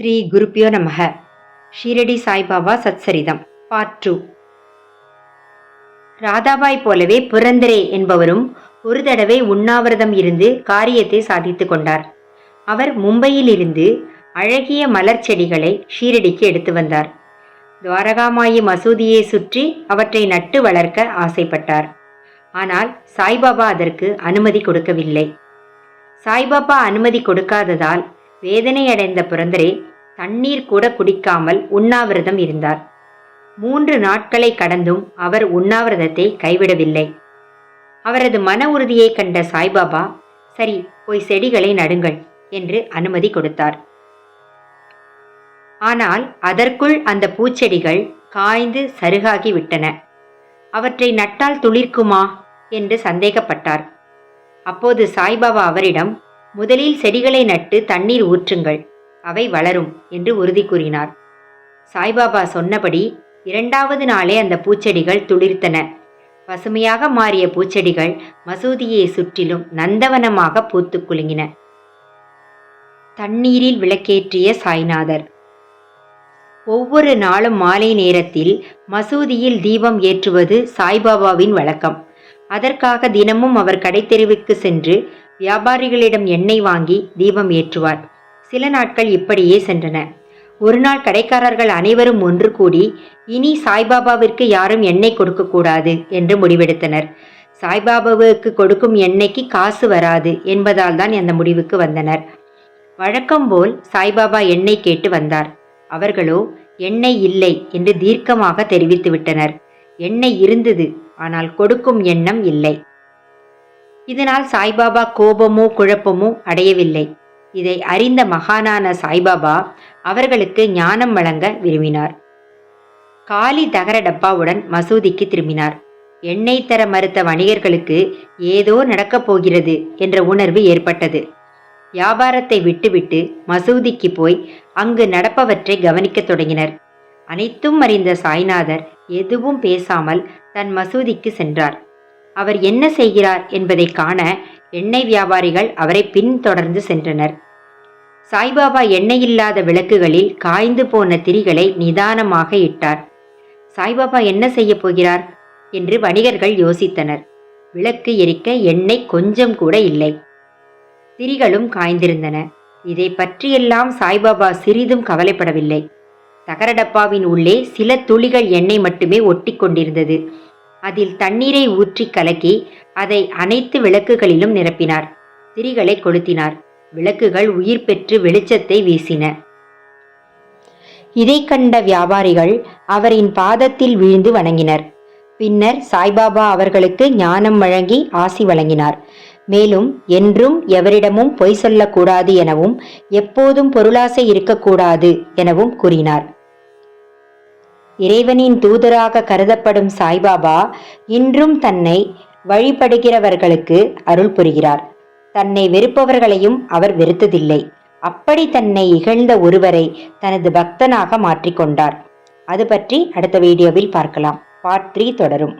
ஸ்ரீ குருப்பியோ நமக. Shirdi Saibaba Satcharitam part two Radhabai போலவே புரந்தரே என்பவரும் ஒரு தடவை உண்ணாவிரதம் இருந்து காரியத்தை சாதித்து கொண்டார். அவர் மும்பையிலிருந்து அழகிய மலர் செடிகளை ஷீரடிக்கு எடுத்து வந்தார். துவாரகாமாயி மசூதியை சுற்றி அவற்றை நட்டு வளர்க்க ஆசைப்பட்டார். ஆனால் சாய்பாபா அதற்கு அனுமதி கொடுக்கவில்லை. சாய்பாபா அனுமதி கொடுக்காததால் வேதனையடைந்த புரந்தரே தண்ணீர் கூட குடிக்காமல் உண்ணாவிரதம் இருந்தார். மூன்று நாட்களை கடந்தும் அவர் உண்ணாவிரதத்தை கைவிடவில்லை. அவரது மன உறுதியை கண்ட சாய்பாபா சரி போய் செடிகளை நடுங்கள் என்று அனுமதி கொடுத்தார். ஆனால் அதற்குள் அந்த பூச்செடிகள் காய்ந்து சருகாகி விட்டன. அவற்றை நட்டால் துளிர்க்குமா? என்று சந்தேகப்பட்டார். அப்போது சாய்பாபா அவரிடம் முதலில் செடிகளை நட்டு தண்ணீர் ஊற்றுங்கள். அவை வளரும் என்று உறுதி கூறினார். சாய்பாபா சொன்னபடி இரண்டாவது நாளே அந்த பூச்செடிகள் துளிர்த்தன. பசுமையாக மாறிய பூச்செடிகள் மசூதியை சுற்றிலும் நந்தவனமாக பூத்து குலுங்கின. தண்ணீரில் விளக்கேற்றிய சாய்நாதர். ஒவ்வொரு நாளும் மாலை நேரத்தில் மசூதியில் தீபம் ஏற்றுவது சாய்பாபாவின் வழக்கம். அதற்காக தினமும் அவர் கடைத்தெருவுக்கு சென்று வியாபாரிகளிடம் எண்ணெய் வாங்கி தீபம் ஏற்றுவார். சில நாட்கள் இப்படியே சென்றன. ஒரு நாள் கடைக்காரர்கள் அனைவரும் ஒன்று கூடி இனி சாய்பாபாவிற்கு யாரும் எண்ணெய் கொடுக்கக்கூடாது என்று முடிவெடுத்தனர். சாய்பாபாவுக்கு கொடுக்கும் எண்ணெய்க்கு காசு வராது என்பதால் தான் அந்த முடிவுக்கு வந்தனர். வழக்கம் போல் சாய்பாபா எண்ணெய் கேட்டு வந்தார். அவர்களோ எண்ணெய் இல்லை என்று தீர்க்கமாக தெரிவித்துவிட்டனர் எண்ணெய் இருந்தது ஆனால் கொடுக்கும் எண்ணம் இல்லை. இதனால் சாய்பாபா கோபமோ குழப்பமோ அடையவில்லை. இதை அறிந்த மகானான சாய்பாபா அவர்களுக்கு ஞானம் வழங்க விரும்பினார். காலி தகர டப்பாவுடன் மசூதிக்கு திரும்பினார். எண்ணெய் தர மறுத்த வணிகர்களுக்கு ஏதோ நடக்கப் போகிறது என்ற உணர்வு ஏற்பட்டது. வியாபாரத்தை விட்டுவிட்டு மசூதிக்கு போய் அங்கு நடப்பவற்றை கவனிக்கத் தொடங்கினர். அனைத்தும் அறிந்த சாய்நாதர் எதுவும் பேசாமல் தன் மசூதிக்கு சென்றார். அவர் என்ன செய்கிறார் என்பதை காண எண்ணெய் வியாபாரிகள் அவரை பின்தொடர்ந்து சென்றனர். சாய்பாபா எண்ணெய் இல்லாத விளக்குகளில் காய்ந்து போன திரிகளை நிதானமாக இட்டார். சாய்பாபா என்ன செய்யப் போகிறார்? என்று வணிகர்கள் யோசித்தனர். விளக்கு எரிக்க எண்ணெய் கொஞ்சம் கூட இல்லை. திரிகளும் காய்ந்திருந்தன. இதை பற்றியெல்லாம் சாய்பாபா சிறிதும் கவலைப்படவில்லை. தகர டப்பாவின் உள்ளே சில துளிகள் எண்ணெய் மட்டுமே ஒட்டி கொண்டிருந்தது அதில் தண்ணீரை ஊற்றி கலக்கி அதை அனைத்து விளக்குகளிலும் நிரப்பினார். திரிகளை கொளுத்தினார். விளக்குகள் உயிர் பெற்று வெளிச்சத்தை வீசின. இதை கண்ட வியாபாரிகள் அவரின் பாதத்தில் விழுந்து வணங்கினர். பின்னர் சாய்பாபா அவர்களுக்கு ஞானம் வழங்கி ஆசி வழங்கினார். மேலும் என்றும் எவரிடமும் பொய் சொல்லக்கூடாது எனவும் எப்போதும் பொருளாசை இருக்கக்கூடாது எனவும் கூறினார். இறைவனின் தூதராக கருதப்படும் சாய்பாபா இன்றும் தன்னை வழிபடுகிறவர்களுக்கு அருள் புரிகிறார். தன்னை வெறுப்பவர்களையும் அவர் வெறுத்ததில்லை. அப்படி தன்னை இகழ்ந்த ஒருவரை தனது பக்தனாக மாற்றிக்கொண்டார். அது பற்றி அடுத்த வீடியோவில் பார்க்கலாம். பார்ட் த்ரீ தொடரும்.